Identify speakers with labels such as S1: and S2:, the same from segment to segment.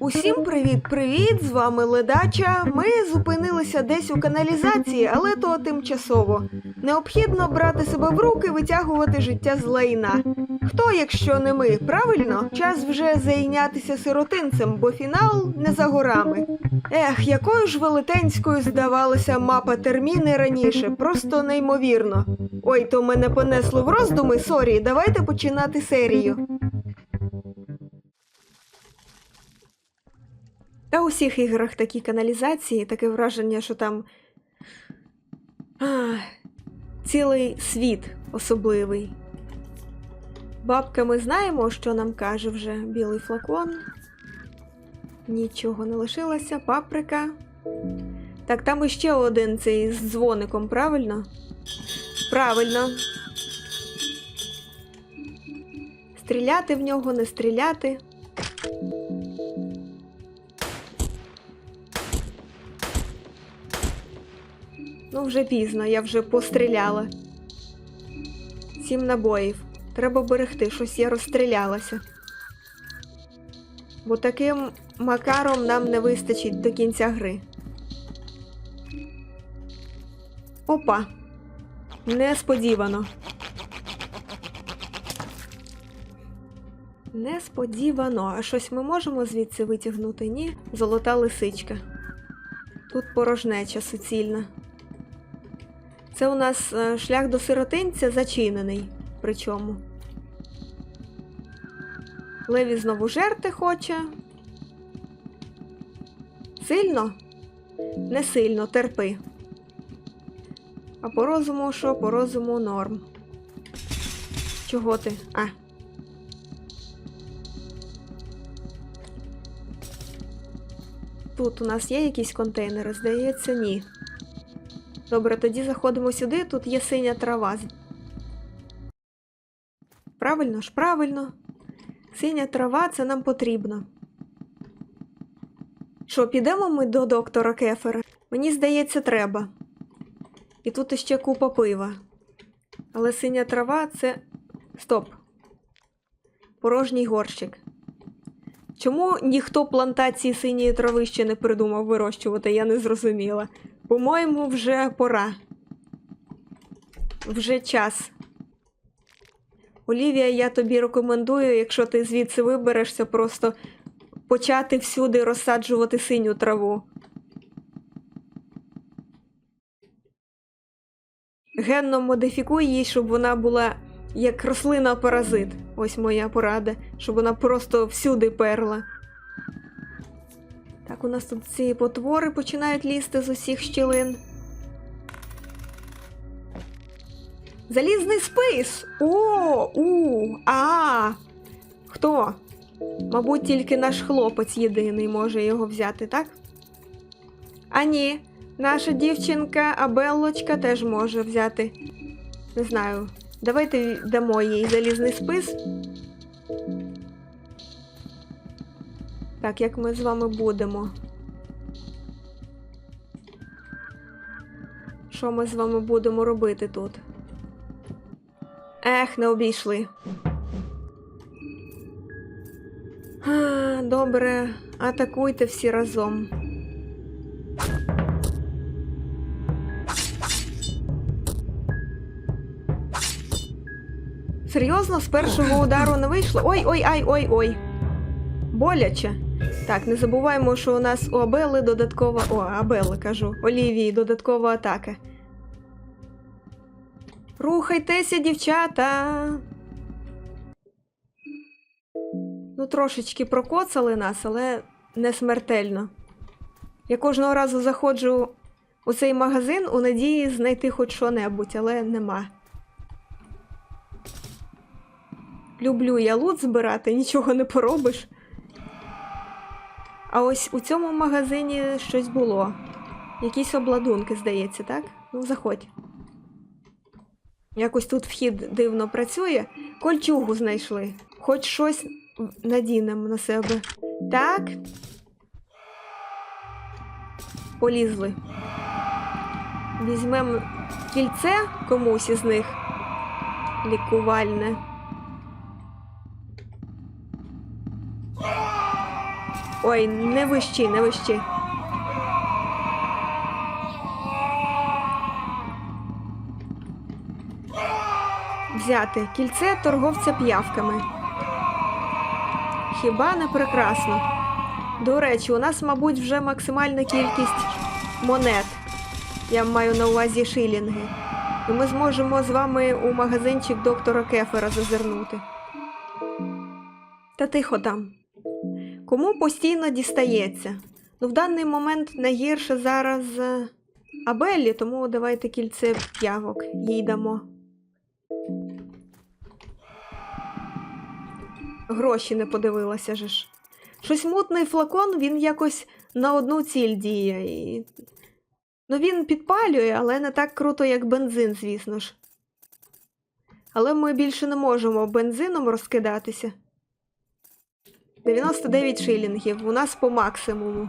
S1: Усім привіт-привіт! З вами Ледача. Ми зупинилися десь у каналізації, але то тимчасово. Необхідно брати себе в руки, витягувати життя з лайна. Хто, якщо не ми, правильно? Час вже зайнятися сиротинцем, бо фінал не за горами. Ех, якою ж велетенською здавалася мапа терміни раніше, просто неймовірно. Ой, то мене понесло в роздуми. Сорі, давайте починати серію. Та у всіх іграх такі каналізації, таке враження, що там а, цілий світ особливий. Бабка, ми знаємо, що нам каже вже білий флакон. Нічого не лишилося, паприка. Так, там іще один цей з дзвоником, правильно? Правильно. Стріляти в нього, не стріляти. Ну, вже пізно, я вже постріляла. Сім набоїв. Треба берегти, щось я розстрілялася. Бо таким макаром нам не вистачить до кінця гри. Опа. Несподівано. Несподівано. А щось ми можемо звідси витягнути? Ні. Золота лисичка. Тут порожнеча суцільна. Це у нас е, шлях до сиротинця зачинений. Причому. Леві знову жерти хоче. Сильно? Не сильно, терпи. А по розуму що? По розуму норм. Чого ти? А. Тут у нас є якісь контейнери? Здається, ні. Добре, тоді заходимо сюди, тут є синя трава. Правильно ж, правильно. Синя трава це нам потрібно. Що, підемо ми до доктора Кефера? Мені здається, треба. І тут іще купа пива. Але синя трава це. Стоп. Порожній горщик. Чому ніхто плантації синьої трави ще не придумав вирощувати, я не зрозуміла. По-моєму, вже пора. Вже час. Олівія, я тобі рекомендую, якщо ти звідси виберешся, просто почати всюди розсаджувати синю траву. Генно модифікуй її, щоб вона була як рослина-паразит. Ось моя порада, щоб вона просто всюди перла. Так, у нас тут ці потвори починають лізти з усіх щілин. Залізний спис! О, у, а. Хто? Мабуть, тільки наш хлопець єдиний може його взяти, так? А ні, наша дівчинка Абеллочка теж може взяти. Не знаю. Давайте дамо їй залізний спис. Так, як ми з вами будемо? Що ми з вами будемо робити тут? Ех, не обійшли. А, добре, атакуйте всі разом. Серйозно, з першого удару не вийшло? Ой, ой, ай, ой, ой. Боляче. Так, не забуваємо, що у нас у Абели додаткова. О, Абели кажу, Олівії додаткова атака. Рухайтеся, дівчата. Ну, трошечки прокоцали нас, але не смертельно. Я кожного разу заходжу у цей магазин у надії знайти хоч що-небудь, але нема. Люблю я лут збирати, нічого не поробиш. А ось у цьому магазині щось було. Якісь обладунки, здається, так? Ну, заходь. Якось тут вхід дивно працює. Кольчугу знайшли. Хоч щось надінемо на себе. Так. Полізли. Візьмемо кільце комусь із них. Лікувальне. Ой, не вищи, не вищи. Взяти кільце торговця п'явками. Хіба не прекрасно? До речі, у нас, мабуть, вже максимальна кількість монет. Я маю на увазі шилінги. І ми зможемо з вами у магазинчик доктора Кефера зазирнути. Та тихо там. Кому постійно дістається? Ну, в даний момент найгірше зараз е, Абеллі, тому давайте кільце п'явок їй дамо. Гроші не подивилася же ж. Щось мутний флакон, він якось на одну ціль діє. І... Ну, він підпалює, але не так круто, як бензин, звісно ж. Але ми більше не можемо бензином розкидатися. 99 шилінгів. У нас по максимуму.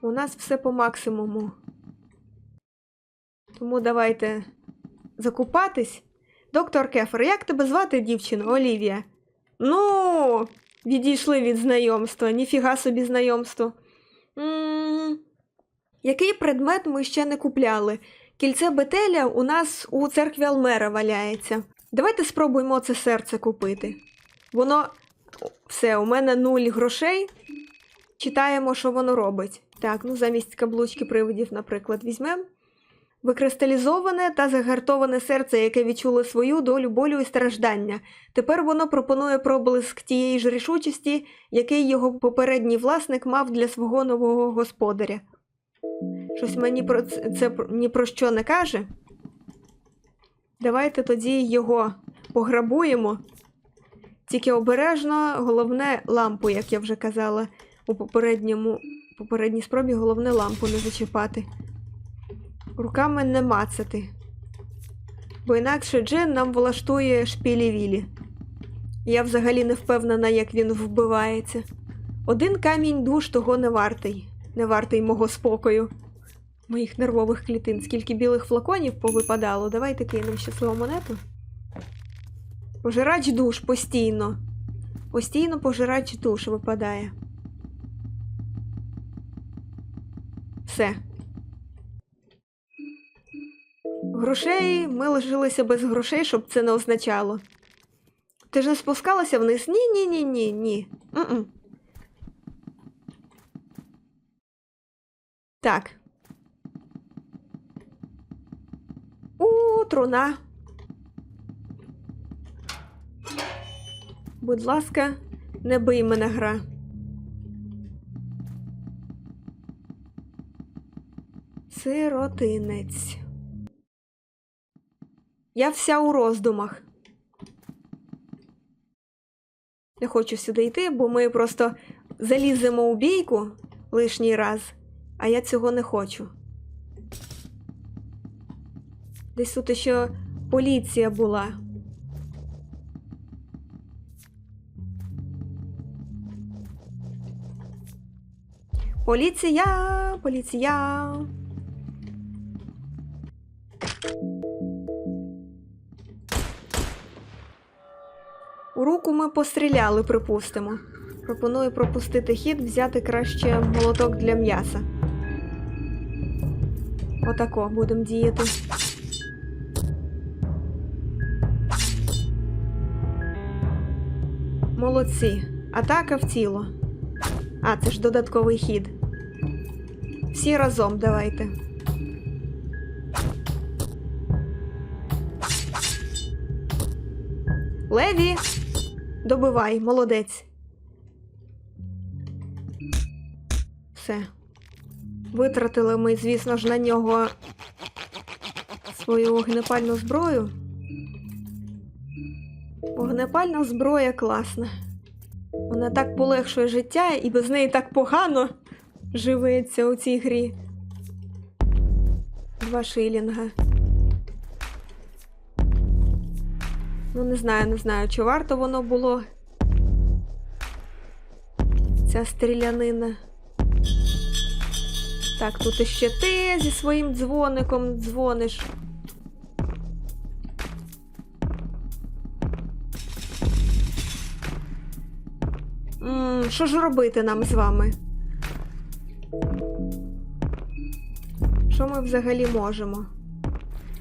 S1: У нас все по максимуму. Тому давайте закупатись. Доктор Кефер, як тебе звати, дівчина? Олівія? Ну, відійшли від знайомства, ніфіга собі знайомство. Який предмет ми ще не купляли? Кільце бетеля у нас у церкві Алмера валяється. Давайте спробуємо це серце купити. Воно все, у мене нуль грошей. Читаємо, що воно робить. Так, ну замість каблучки привидів, наприклад, візьмемо. Викристалізоване та загартоване серце, яке відчуло свою долю болю і страждання. Тепер воно пропонує проблиск тієї ж рішучості, який його попередній власник мав для свого нового господаря. Щось мені про це, це ні про що не каже. Давайте тоді його пограбуємо. Тільки обережно, головне лампу, як я вже казала, у попередньому попередній спробі головне лампу не зачіпати. Руками не мацати. Бо інакше Джин нам влаштує шпілі-вілі. Я взагалі не впевнена, як він вбивається. Один камінь душ того не вартий, не вартий мого спокою. Моїх нервових клітин. Скільки білих флаконів повипадало, давайте кинемо щасливу монету. Пожирач душ постійно. Постійно пожирач душ випадає. Все. Грошей ми лишилися без грошей, щоб це не означало. Ти ж не спускалася вниз? Ні, ні, ні, ні, ні. М-м. Так. У, труна. Будь ласка, не бий мене гра. Сиротинець. Я вся у роздумах. Не хочу сюди йти, бо ми просто заліземо у бійку лишній раз, а я цього не хочу. Десь тут ще поліція була. Поліція, поліція. У руку ми постріляли, припустимо. Пропоную пропустити хід, взяти краще молоток для м'яса. Отако будемо діяти. Молодці. Атака в тіло. А, це ж додатковий хід. Всі разом давайте. Леві! Добивай, молодець. Все. Витратили ми, звісно ж, на нього свою вогнепальну зброю. Вогнепальна зброя класна. Вона так полегшує життя і без неї так погано живеться у цій грі. Два шилінга. Ну, не знаю, не знаю, чи варто воно було. Ця стрілянина. Так, тут іще ти зі своїм дзвоником дзвониш. що ж робити нам з вами? Що ми взагалі можемо?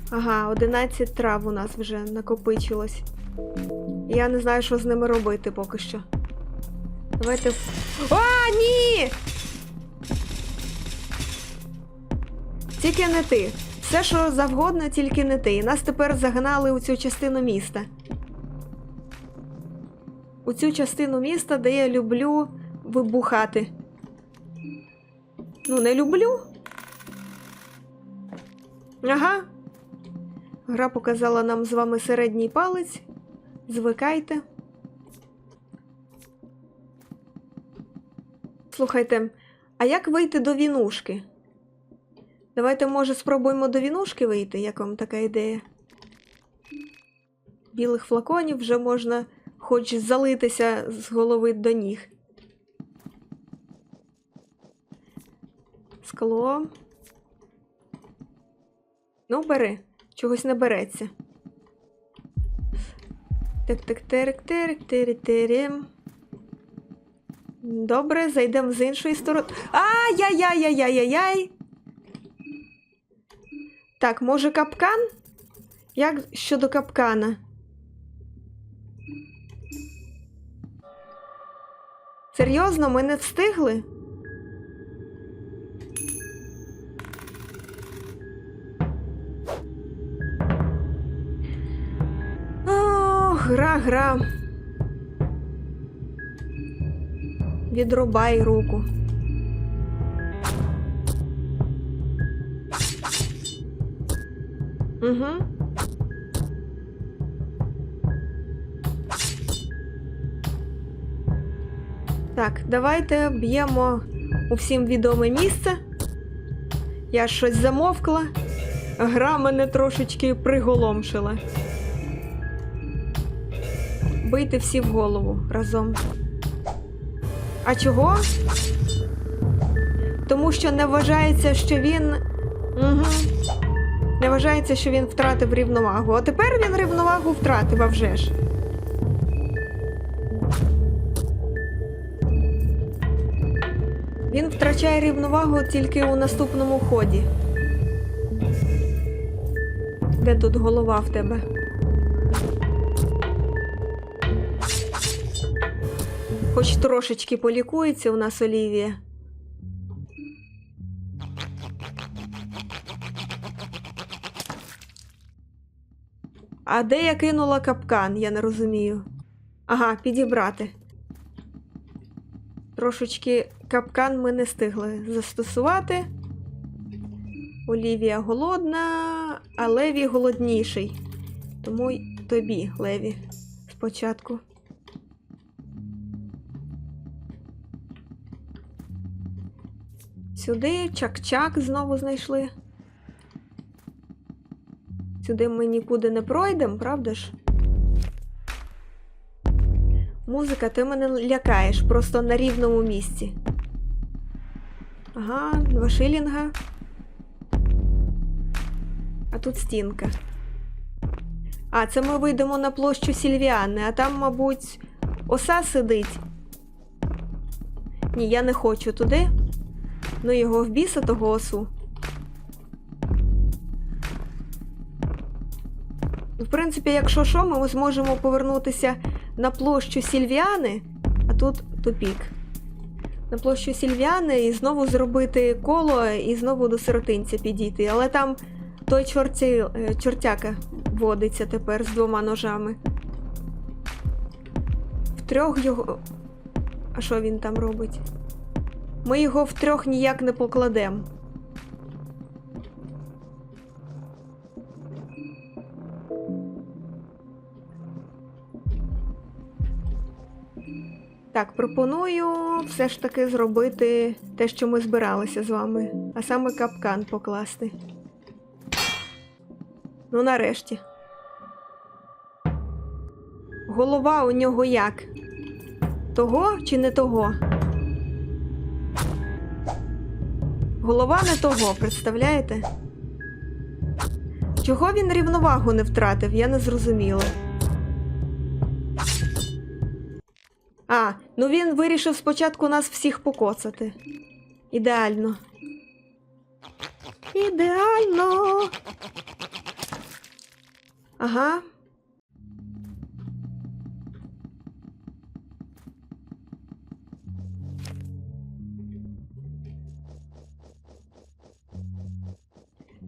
S1: Ага, 11 трав у нас вже накопичилось. Я не знаю, що з ними робити поки що. Давайте. А, ні! Тільки не ти. Все, що завгодно, тільки не ти. І нас тепер загнали у цю частину міста. У цю частину міста, де я люблю вибухати. Ну, не люблю. Ага. Гра показала нам з вами середній палець. Звикайте. Слухайте, а як вийти до вінушки? Давайте, може, спробуємо до вінушки вийти, як вам така ідея? Білих флаконів вже можна хоч залитися з голови до ніг. Скло. Ну, бери, чогось не береться. Так, так, терек, терек, терек, терем. Добре, зайдемо з іншої сторони. Ай-яй-яй-яй-яй-яй-яй! Так, може капкан? Як щодо капкана? Серйозно, ми не встигли? Гра, гра. Відрубай руку. Угу. Так, давайте б'ємо у всім відоме місце. Я щось замовкла. Гра мене трошечки приголомшила. Бийте всі в голову разом. А чого? Тому що не вважається, що він. Угу. Не вважається, що він втратив рівновагу. А тепер він рівновагу втратив, а вже ж. Він втрачає рівновагу тільки у наступному ході. Де тут голова в тебе? Хоч трошечки полікується у нас Олівія. А де я кинула капкан, я не розумію. Ага, підібрати. Трошечки капкан ми не встигли застосувати. Олівія голодна, а Леві голодніший. Тому й тобі, Леві, спочатку. Сюди чак-чак знову знайшли. Сюди ми нікуди не пройдемо, правда ж? Музика, ти мене лякаєш просто на рівному місці. Ага, два шилінга. А тут стінка. А, це ми вийдемо на площу Сільвіани, а там, мабуть, оса сидить. Ні, я не хочу туди. Ну його в біса того осу. В принципі, якщо що, ми зможемо повернутися на площу Сільвіани, а тут тупік. На площу Сільвіани і знову зробити коло і знову до сиротинця підійти. Але там той чорті, е, чортяка водиться тепер з двома ножами. Втрьох його. А що він там робить? Ми його втрьох ніяк не покладемо. Так, пропоную все ж таки зробити те, що ми збиралися з вами, а саме капкан покласти. Ну, нарешті. Голова у нього як? Того чи не того? Голова не того, представляєте? Чого він рівновагу не втратив, я не зрозуміла. А, ну він вирішив спочатку нас всіх покоцати. Ідеально. Ідеально. Ага.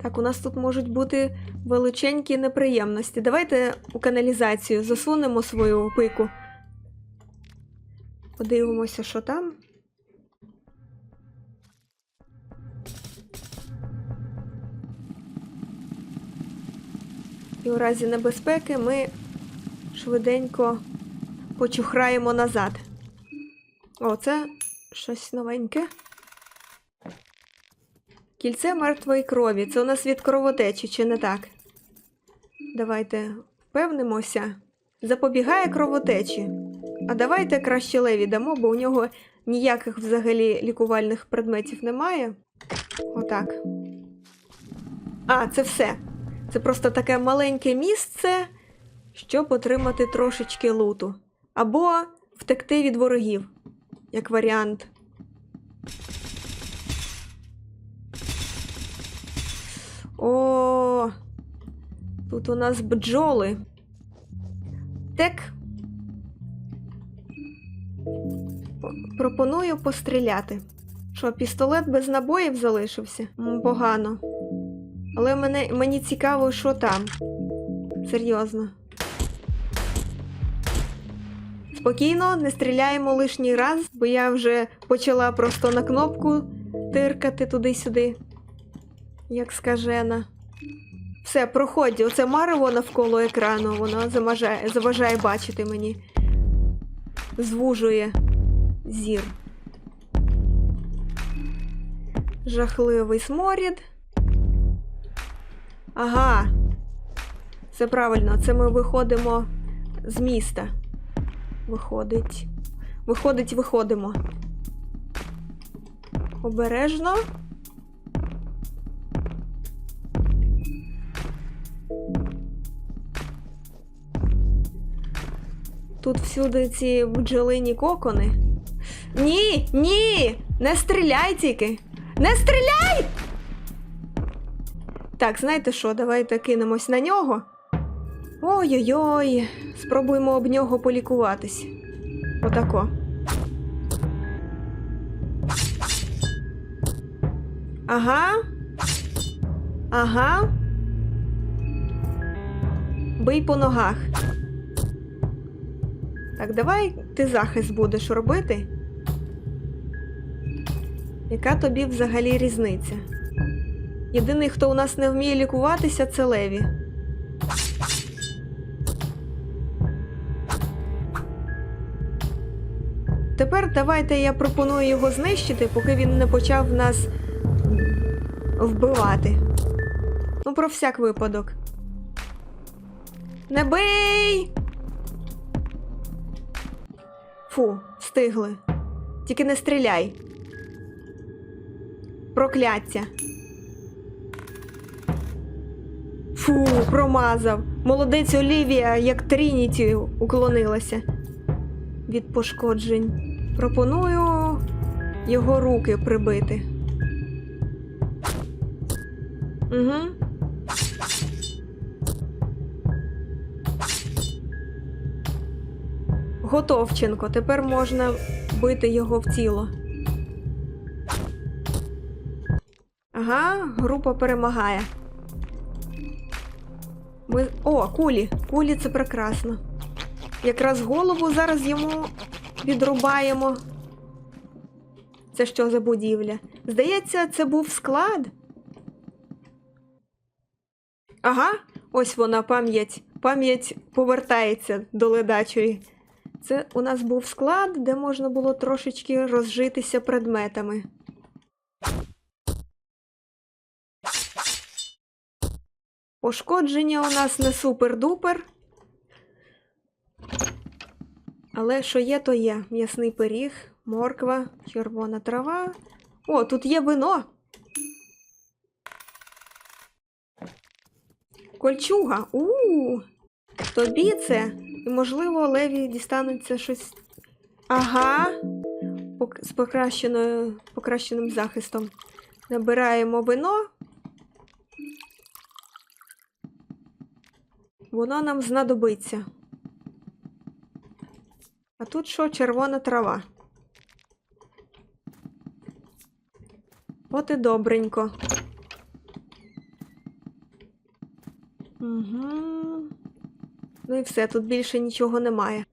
S1: Так, у нас тут можуть бути величенькі неприємності. Давайте у каналізацію засунемо свою пику. Подивимося, що там. І у разі небезпеки ми швиденько почухраємо назад. О, це щось новеньке. Кільце мертвої крові. Це у нас від кровотечі, чи не так? Давайте впевнимося. Запобігає кровотечі. А давайте краще леві дамо, бо у нього ніяких взагалі лікувальних предметів немає. Отак. А, це все. Це просто таке маленьке місце, щоб отримати трошечки луту. Або втекти від ворогів, як варіант. О, тут у нас бджоли. Так. Пропоную постріляти. Що, пістолет без набоїв залишився? Погано. Але мене, мені цікаво, що там. Серйозно. Спокійно, не стріляємо лишній раз, бо я вже почала просто на кнопку тиркати туди-сюди. Як скажена. Все, проходь. Оце марево навколо екрану, воно заважає, заважає бачити мені. Звужує зір. Жахливий сморід. Ага. Це правильно, це ми виходимо з міста. Виходить. Виходить, виходимо. Обережно. Тут всюди ці бджолині кокони. Ні, ні! Не стріляй тільки! Не стріляй! Так, знаєте що, давайте кинемось на нього. Ой-ой-ой, спробуємо об нього полікуватись. Отако. Ага. Ага. Бий по ногах. Так, давай ти захист будеш робити. Яка тобі взагалі різниця? Єдиний, хто у нас не вміє лікуватися, це Леві. Тепер давайте я пропоную його знищити, поки він не почав нас вбивати. Ну, про всяк випадок. Не бий! Фу, встигли. Тільки не стріляй. Прокляття. Фу, промазав. Молодець Олівія, як Трініті, уклонилася від пошкоджень. Пропоную його руки прибити. Угу. Готовченко, тепер можна бити його в тіло. Ага, група перемагає. Ми... О, кулі. Кулі це прекрасно. Якраз голову зараз йому відрубаємо. Це що за будівля? Здається, це був склад. Ага, ось вона пам'ять. Пам'ять повертається до ледачої. Це у нас був склад, де можна було трошечки розжитися предметами. Пошкодження у нас не супер-дупер. Але що є, то є. М'ясний пиріг, морква, червона трава. О, тут є вино. Кольчуга. У-у-у. Тобі це. І, можливо, Леві дістанеться щось Ага. З покращеною, покращеним захистом. Набираємо вино. Воно нам знадобиться. А тут що? Червона трава. От і добренько. Угу. Ну і все, тут більше нічого немає.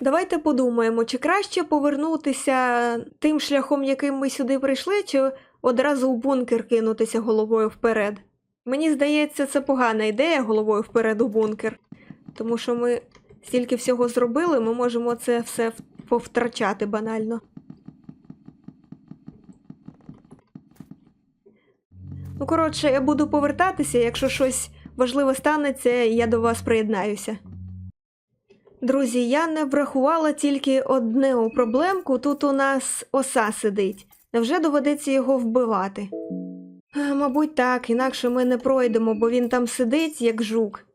S1: Давайте подумаємо, чи краще повернутися тим шляхом, яким ми сюди прийшли, чи одразу в бункер кинутися головою вперед. Мені здається, це погана ідея головою вперед у бункер, тому що ми стільки всього зробили, ми можемо це все повтрачати банально. Ну, коротше, я буду повертатися, якщо щось важливе станеться, я до вас приєднаюся. Друзі, я не врахувала тільки одну проблемку. Тут у нас оса сидить. Невже доведеться його вбивати? Е, Мабуть, так, інакше ми не пройдемо, бо він там сидить, як жук.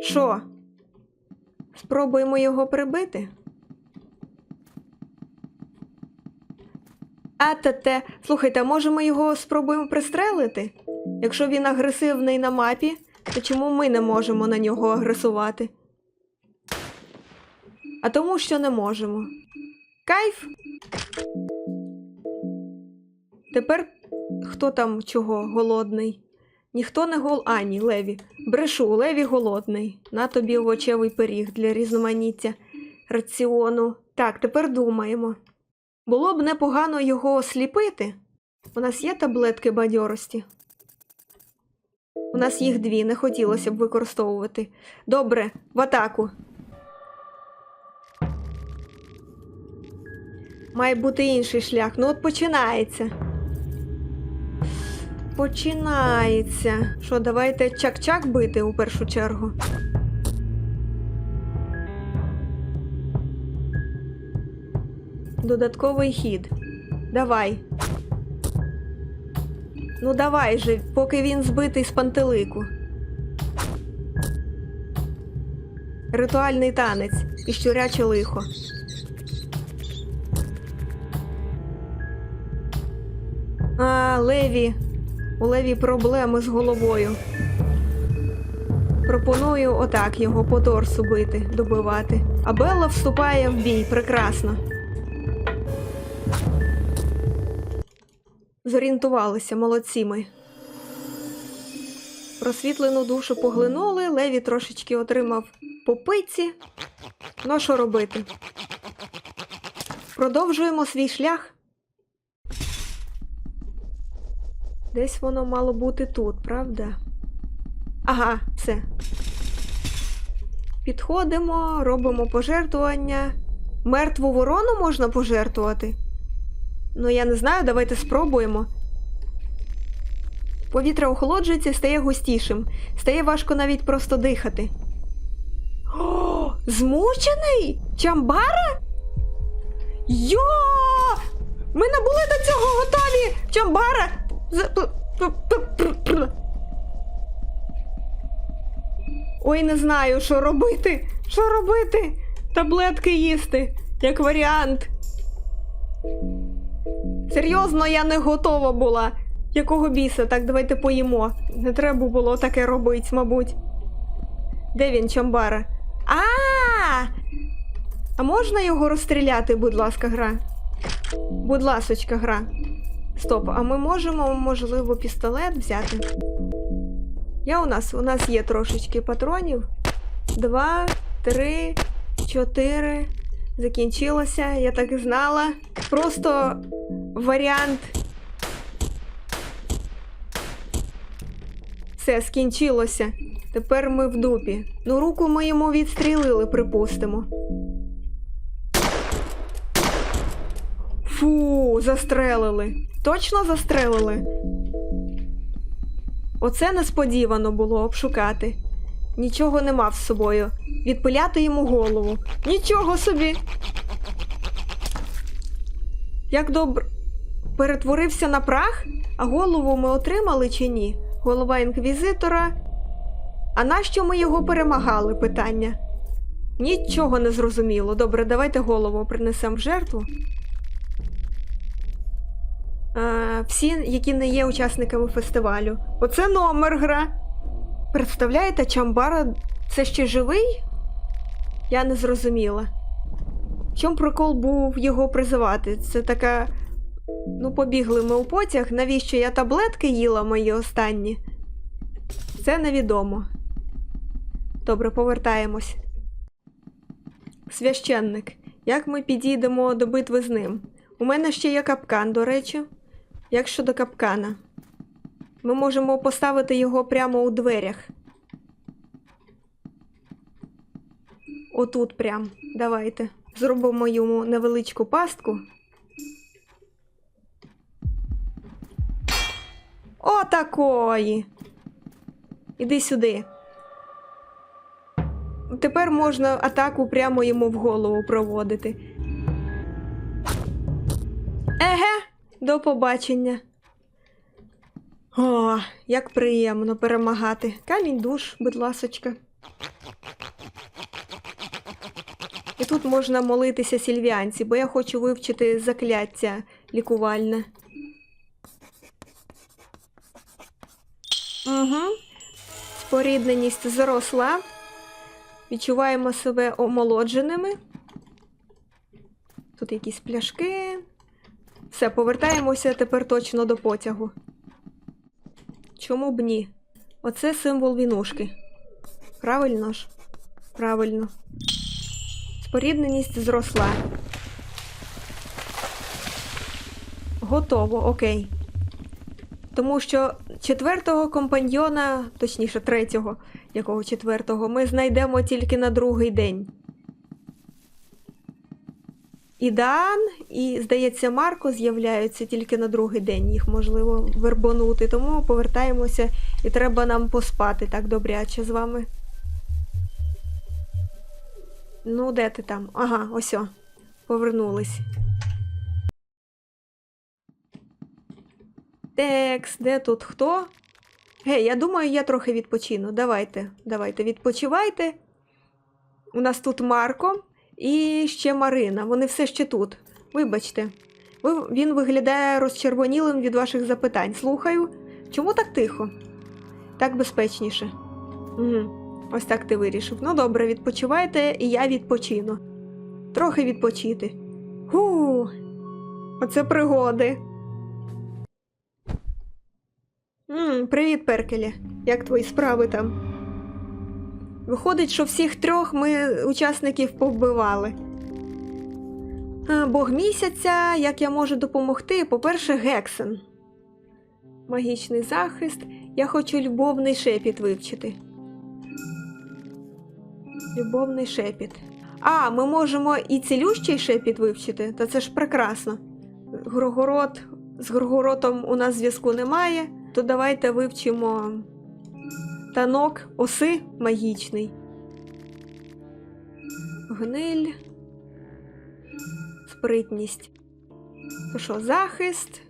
S1: Що? Спробуємо його прибити? А те те, слухайте, а може ми його спробуємо пристрелити? Якщо він агресивний на мапі, то чому ми не можемо на нього агресувати? А тому, що не можемо. Кайф. Тепер хто там чого голодний? Ніхто не гол. А, ні, Леві. Брешу, Леві голодний. На тобі овочевий пиріг для різноманіття раціону. Так, тепер думаємо. Було б непогано його осліпити. У нас є таблетки бадьорості. У нас їх дві, не хотілося б використовувати. Добре, в атаку. Має бути інший шлях. Ну от починається. Починається. Що, давайте чак-чак бити у першу чергу. Додатковий хід. Давай. Ну давай же, поки він збитий з пантелику. Ритуальний танець і щуряче лихо. А, Леві. У Леві проблеми з головою. Пропоную отак його по торсу бити, добивати. А Белла вступає в бій прекрасно. Зорієнтувалися, молодці ми. Просвітлену душу поглинули, Леві трошечки отримав по пиці. Ну що робити? Продовжуємо свій шлях. Десь воно мало бути тут, правда? Ага, все. Підходимо, робимо пожертвування. Мертву ворону можна пожертвувати? Ну, я не знаю, давайте спробуємо. Повітря охолоджується і стає густішим. Стає важко навіть просто дихати. О, змучений? Чамбара? Йо! Ми не були до цього готові! Чамбара! Ой, не знаю, що робити. Що робити? Таблетки їсти, як варіант. Серйозно, я не готова була. Якого біса? Так, давайте поїмо. Не треба було таке робити, мабуть. Де він, Чамбара? А! А можна його розстріляти, будь ласка, гра? Будь ласочка, гра. Стоп, а ми можемо, можливо, пістолет взяти? Я у нас, у нас є трошечки патронів. Два, три, чотири. Закінчилося, я так і знала. Просто варіант. Все, скінчилося. Тепер ми в дупі. Ну, руку ми йому відстрілили, припустимо. Фу, застрелили. Точно застрелили. Оце несподівано було обшукати. Нічого не мав з собою. Відпиляти йому голову. Нічого собі. Як добре. Перетворився на прах, а голову ми отримали чи ні? Голова інквізитора. А нащо ми його перемагали? Питання. Нічого не зрозуміло. Добре, давайте голову принесемо в жертву. А, всі, які не є учасниками фестивалю. Оце номер гра. Представляєте, Чамбара це ще живий? Я не зрозуміла. В чому прикол був його призивати? Це така. Ну, побігли ми у потяг. Навіщо я таблетки їла мої останні? Це невідомо. Добре, повертаємось. Священник. Як ми підійдемо до битви з ним? У мене ще є капкан, до речі. Як щодо капкана? Ми можемо поставити його прямо у дверях. Отут прям. Давайте. Зробимо йому невеличку пастку. Отакої. Іди сюди. Тепер можна атаку прямо йому в голову проводити. Еге, до побачення. О, як приємно перемагати. Камінь душ, будь ласочка. І тут можна молитися сільвіанці, бо я хочу вивчити закляття лікувальне. Угу. Спорідненість зросла. Відчуваємо себе омолодженими. Тут якісь пляшки. Все, повертаємося тепер точно до потягу. Чому б ні? Оце символ вінушки. Правильно ж? Правильно. Спорідненість зросла. Готово, окей. Тому що четвертого компаньйона, точніше, третього, якого четвертого, ми знайдемо тільки на другий день. І Дан, і, здається, Марко з'являються тільки на другий день. Їх можливо вербонути. Тому повертаємося і треба нам поспати так добряче з вами. Ну, де ти там? Ага, ось. Повернулись. Текс, де тут хто? Гей, я думаю, я трохи відпочину. Давайте, давайте, відпочивайте. У нас тут Марко і ще Марина. Вони все ще тут. Вибачте. Ви, він виглядає розчервонілим від ваших запитань. Слухаю. Чому так тихо? Так безпечніше. Угу. Ось так ти вирішив. Ну добре, відпочивайте, і я відпочину. Трохи відпочити. Ху. Оце пригоди. М, привіт, Перкелі. Як твої справи там? Виходить, що всіх трьох ми учасників повбивали. Бог місяця, як я можу допомогти? По-перше, Гексен. Магічний захист. Я хочу любовний шепіт вивчити. Любовний шепіт. А, ми можемо і цілющий шепіт вивчити, та це ж прекрасно. Грогород з Грогоротом у нас зв'язку немає, то давайте вивчимо танок оси магічний. Гниль. Спритність. То що, захист?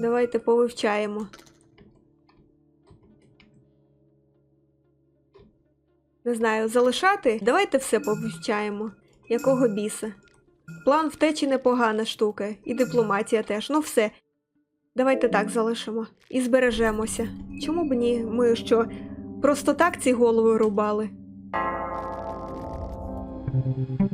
S1: Давайте повивчаємо. Не знаю, залишати? Давайте все повивчаємо. Якого біса? План втечі непогана штука, і дипломатія теж. Ну все. Давайте так залишимо. І збережемося. Чому б ні? Ми що, просто так ці голови рубали?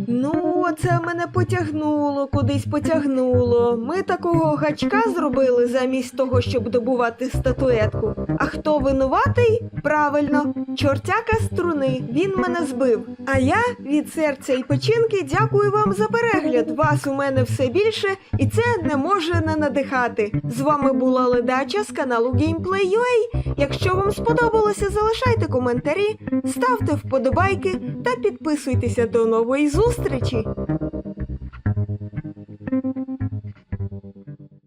S1: Ну, це мене потягнуло, кудись потягнуло. Ми такого гачка зробили замість того, щоб добувати статуетку. А хто винуватий? Правильно, чортяка струни. Він мене збив. А я від серця і печінки дякую вам за перегляд. Вас у мене все більше, і це не може не надихати. З вами була ледача з каналу Gameplay.ua. Якщо вам сподобалося, залишайте коментарі, ставте вподобайки та підписуйтеся до нової зустрічі.